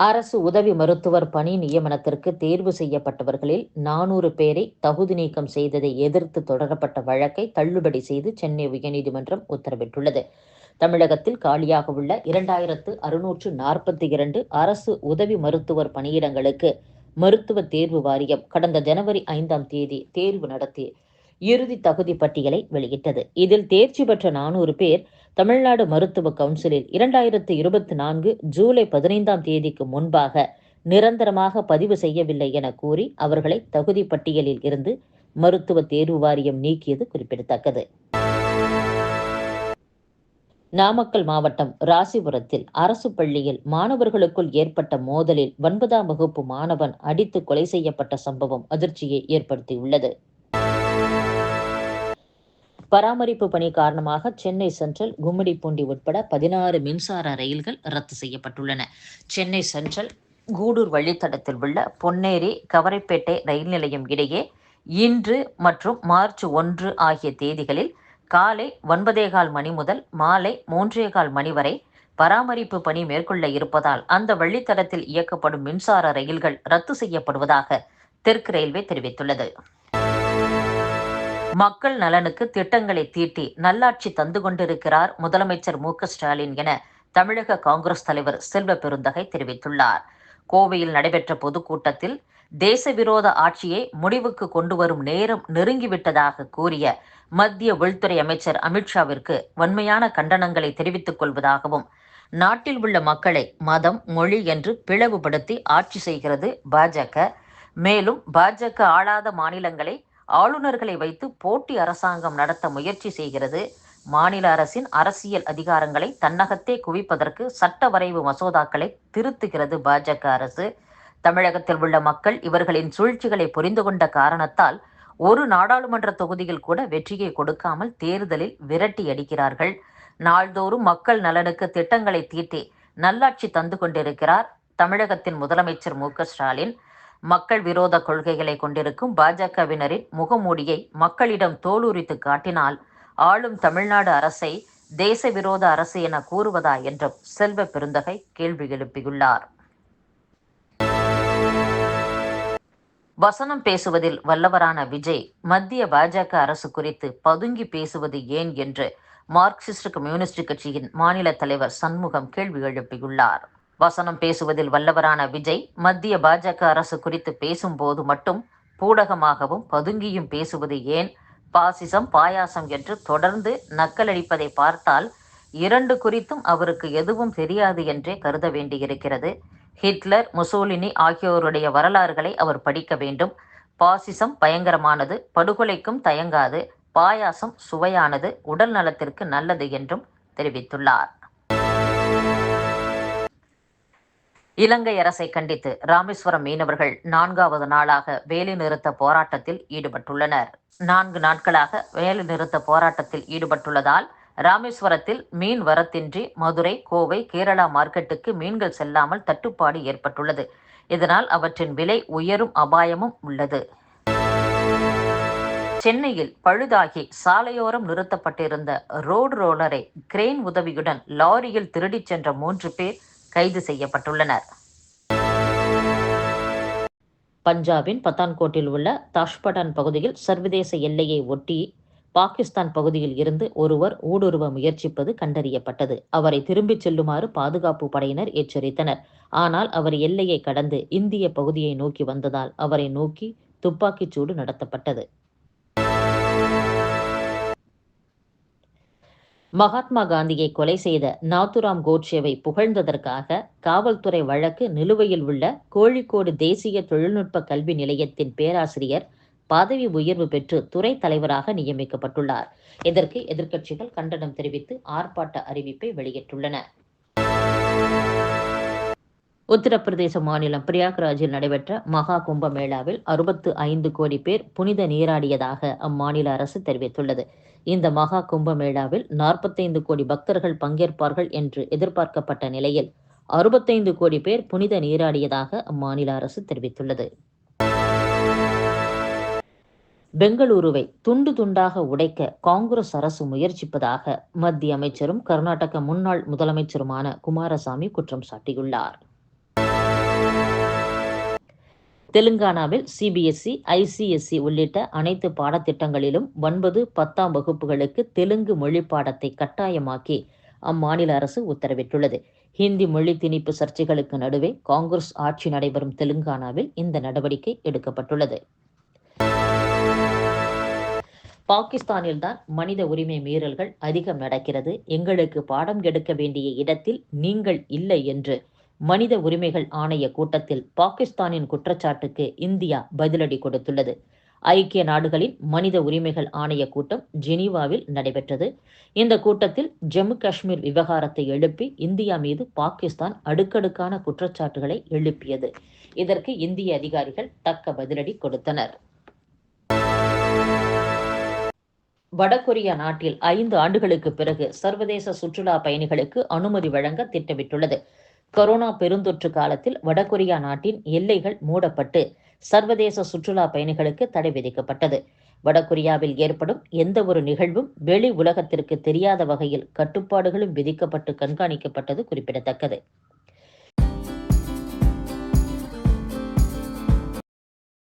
அரசு உதவி மருத்துவர் பணி நியமனத்திற்கு தேர்வு செய்யப்பட்டவர்களில் நானூறு பேரை தகுதி நீக்கம் செய்ததை எதிர்த்து தொடரப்பட்ட வழக்கை தள்ளுபடி செய்து சென்னை உயர்நீதிமன்றம் உத்தரவிட்டுள்ளது. தமிழகத்தில் காலியாக உள்ள இரண்டாயிரத்து அறுநூற்று நாற்பத்தி இரண்டு அரசு உதவி மருத்துவர் பணியிடங்களுக்கு மருத்துவ தேர்வு வாரியம் கடந்த ஜனவரி ஐந்தாம் தேதி தேர்வு நடத்தி இறுதி தகுதி பட்டியலை வெளியிட்டது. இதில் தேர்ச்சி பெற்ற நானூறு பேர் தமிழ்நாடு மருத்துவ கவுன்சிலில் இரண்டாயிரத்து இருபத்தி நான்கு ஜூலை பதினைந்தாம் தேதிக்கு முன்பாக நிரந்தரமாக பதிவு செய்யவில்லை என கூறி அவர்களை தகுதி பட்டியலில் இருந்து மருத்துவ தேர்வு வாரியம் நீக்கியது குறிப்பிடத்தக்கது. நாமக்கல் மாவட்டம் ராசிபுரத்தில் அரசு பள்ளியில் மாணவர்களுக்குள் ஏற்பட்ட மோதலில் ஒன்பதாம் வகுப்பு மாணவன் அடித்து கொலை செய்யப்பட்ட சம்பவம் அதிர்ச்சியை ஏற்படுத்தியுள்ளது. பராமரிப்பு பணி காரணமாக சென்னை சென்ட்ரல் கும்மிடிப்பூண்டி உட்பட பதினாறு மின்சார ரயில்கள் ரத்து செய்யப்பட்டுள்ளன. சென்னை சென்ட்ரல் கூடூர் வழித்தடத்தில் உள்ள பொன்னேரி கவரைப்பேட்டை ரயில் நிலையம் இடையே இன்று மற்றும் மார்ச் ஒன்று ஆகிய தேதிகளில் காலை ஒன்பதே கால் மணி முதல் மாலை மூன்றே கால் மணி வரை பராமரிப்பு பணி மேற்கொள்ள இருப்பதால் அந்த வழித்தடத்தில் இயக்கப்படும் மின்சார ரயில்கள் ரத்து செய்யப்படுவதாக தெற்கு ரயில்வே தெரிவித்துள்ளது. மக்கள் நலனுக்கு திட்டங்களை தீட்டி நல்லாட்சி தந்து கொண்டிருக்கிறார் முதலமைச்சர் மு ஸ்டாலின் என தமிழக காங்கிரஸ் தலைவர் செல்வ பெருந்தகை தெரிவித்துள்ளார். கோவையில் நடைபெற்ற பொதுக்கூட்டத்தில் தேச விரோத ஆட்சியை முடிவுக்கு கொண்டு வரும் நேரம் நெருங்கிவிட்டதாக கூறிய மத்திய உள்துறை அமைச்சர் அமித்ஷாவிற்கு வன்மையான கண்டனங்களை தெரிவித்துக் கொள்வதாகவும் நாட்டில் உள்ள மக்களை மதம் மொழி என்று பிளவுபடுத்தி ஆட்சி செய்கிறது பாஜக. மேலும் பாஜக ஆளாத மாநிலங்களை ஆளுநர்களை வைத்து போட்டி அரசாங்கம் நடத்த முயற்சி செய்கிறது. மாநில அரசின் அரசியல் அதிகாரங்களை தன்னகத்தே குவிப்பதற்கு சட்ட வரைவு மசோதாக்களை திருத்துகிறது பாஜக அரசு. தமிழகத்தில் உள்ள மக்கள் இவர்களின் சூழ்ச்சிகளை புரிந்து கொண்ட காரணத்தால் ஒரு நாடாளுமன்ற தொகுதியில் கூட வெற்றியை கொடுக்காமல் தேர்தலில் விரட்டி அடிக்கிறார்கள். நாள்தோறும் மக்கள் நலனுக்கு திட்டங்களை தீட்டி நல்லாட்சி தந்து கொண்டிருக்கிறார் தமிழகத்தின் முதலமைச்சர் மு ஸ்டாலின். மக்கள் விரோத கொள்கைகளை கொண்டிருக்கும் பாஜகவினரின் முகமூடியை மக்களிடம் தோலுரித்து காட்டினால் ஆளும் தமிழ்நாடு அரசை தேச விரோத அரசு என கூறுவதா என்றும் செல்வ பெருந்தகை கேள்வி எழுப்பியுள்ளார். வசனம் பேசுவதில் வல்லவரான விஜய் மத்திய பாஜக அரசு குறித்து பதுங்கி பேசுவது ஏன் என்று மார்க்சிஸ்ட் கம்யூனிஸ்ட் கட்சியின் மாநில தலைவர் சண்முகம் கேள்வி எழுப்பியுள்ளார். வசனம் பேசுவதில் வல்லவரான விஜய் மத்திய பாஜக அரசு குறித்து பேசும்போது மட்டும் பூடகமாகவும் பதுங்கியும் பேசுவது ஏன்? பாசிசம் பாயாசம் என்று தொடர்ந்து நக்கலடிப்பதை பார்த்தால் இரண்டு குறித்தும் அவருக்கு எதுவும் தெரியாது என்றே கருத வேண்டியிருக்கிறது. ஹிட்லர் முசோலினி ஆகியோருடைய வரலாறுகளை அவர் படிக்க வேண்டும். பாசிசம் பயங்கரமானது படுகொலைக்கும் தயங்காது பாயாசம் சுவையானது உடல் நலத்திற்கு நல்லது என்றும் தெரிவித்துள்ளார். இலங்கை அரசை கண்டித்து ராமேஸ்வரம் மீனவர்கள் நான்காவது நாளாக வேலைநிறுத்த போராட்டத்தில் ஈடுபட்டுள்ளனர். நான்கு நாட்களாக வேலைநிறுத்த போராட்டத்தில் ஈடுபட்டுள்ளதால் ராமேஸ்வரத்தில் மீன் வரத்தின்றி மதுரை கோவை கேரளா மார்க்கெட்டுக்கு மீன்கள் செல்லாமல் தட்டுப்பாடு ஏற்பட்டுள்ளது. இதனால் அவற்றின் விலை உயரும் அபாயமும் உள்ளது. சென்னையில் பழுதாகி சாலையோரம் நிறுத்தப்பட்டிருந்த ரோடு ரோலரை கிரெயின் உதவியுடன் லாரியில் திருடிச் சென்ற மூன்று பேர் கைது செய்யப்பட்டுள்ளனர். பஞ்சாபின் பத்தான்கோட்டில் உள்ள தாஷ்படான் பகுதியில் சர்வதேச எல்லையை ஒட்டி பாகிஸ்தான் பகுதியில் இருந்து ஒருவர் ஊடுருவ முயற்சிப்பது கண்டறியப்பட்டது. அவரை திரும்பிச் செல்லுமாறு பாதுகாப்பு படையினர் எச்சரித்தனர். ஆனால் அவர் எல்லையை கடந்து இந்திய பகுதியை நோக்கி வந்ததால் அவரை நோக்கி துப்பாக்கிச் சூடு நடத்தப்பட்டது. மகாத்மா காந்தியை கொலை செய்த நாத்துராம் கோட்சேவை புகழ்ந்ததற்காக காவல்துறை வழக்கு நிலுவையில் உள்ள கோழிக்கோடு தேசிய தொழில்நுட்ப கல்வி நிலையத்தின் பேராசிரியர் பதவி உயர்வு பெற்று துறை தலைவராக நியமிக்கப்பட்டுள்ளார். இதற்கு எதிர்க்கட்சிகள் கண்டனம் தெரிவித்து ஆர்ப்பாட்ட அறிவிப்பை வெளியிட்டுள்ளன. உத்தரப்பிரதேச மாநிலம் பிரயாக்ராஜில் நடைபெற்ற மகா கும்பமேளாவில் அறுபத்து ஐந்து கோடி பேர் புனித நீராடியதாக அம்மாநில அரசு தெரிவித்துள்ளது. இந்த மகா கும்பமேளாவில் நாற்பத்தைந்து கோடி பக்தர்கள் பங்கேற்பார்கள் என்று எதிர்பார்க்கப்பட்ட நிலையில் அறுபத்தைந்து கோடி பேர் புனித நீராடியதாக அம்மாநில அரசு தெரிவித்துள்ளது. பெங்களூருவை துண்டு துண்டாக உடைக்க காங்கிரஸ் அரசு முயற்சிப்பதாக மத்திய அமைச்சரும் கர்நாடக முன்னாள் முதலமைச்சருமான குமாரசாமி குற்றம் சாட்டியுள்ளார். தெலுங்கானாவில் சிபிஎஸ்இ ஐசிஎஸ்இ உள்ளிட்ட அனைத்து பாடத்திட்டங்களிலும் ஒன்பது பத்தாம் வகுப்புகளுக்கு தெலுங்கு மொழி பாடத்தை கட்டாயமாக்கி அம்மாநில அரசு உத்தரவிட்டுள்ளது. ஹிந்தி மொழி திணிப்பு சர்ச்சைகளுக்கு நடுவே காங்கிரஸ் ஆட்சி நடைபெறும் தெலுங்கானாவில் இந்த நடவடிக்கை எடுக்கப்பட்டுள்ளது. பாகிஸ்தானில்தான் மனித உரிமை மீறல்கள் அதிகம் நடக்கிறது. எங்களுக்கு பாடம் எடுக்க வேண்டிய இடத்தில் நீங்கள் இல்லை என்று மனித உரிமைகள் ஆணைய கூட்டத்தில் பாகிஸ்தானின் குற்றச்சாட்டுக்கு இந்தியா பதிலடி கொடுத்துள்ளது. ஐக்கிய நாடுகளின் மனித உரிமைகள் ஆணைய கூட்டம் ஜெனீவாவில் நடைபெற்றது. இந்த கூட்டத்தில் ஜம்மு காஷ்மீர் விவகாரத்தை எழுப்பி இந்தியா மீது பாகிஸ்தான் அடுக்கடுக்கான குற்றச்சாட்டுகளை எழுப்பியது. இதற்கு இந்திய அதிகாரிகள் தக்க பதிலடி கொடுத்தனர். வடகொரியா நாட்டில் ஐந்து ஆண்டுகளுக்கு பிறகு சர்வதேச சுற்றுலா பயணிகளுக்கு அனுமதி வழங்க திட்டமிட்டுள்ளது. கொரோனா பெருந்தொற்று காலத்தில் வடகொரியா நாட்டின் எல்லைகள் மூடப்பட்டு சர்வதேச சுற்றுலா பயணிகளுக்கு தடை விதிக்கப்பட்டது. வடகொரியாவில் ஏற்படும் எந்த ஒரு நிகழ்வும் வெளி உலகத்திற்கு தெரியாத வகையில் கட்டுப்பாடுகளும் விதிக்கப்பட்டு கண்காணிக்கப்பட்டது குறிப்பிடத்தக்கது.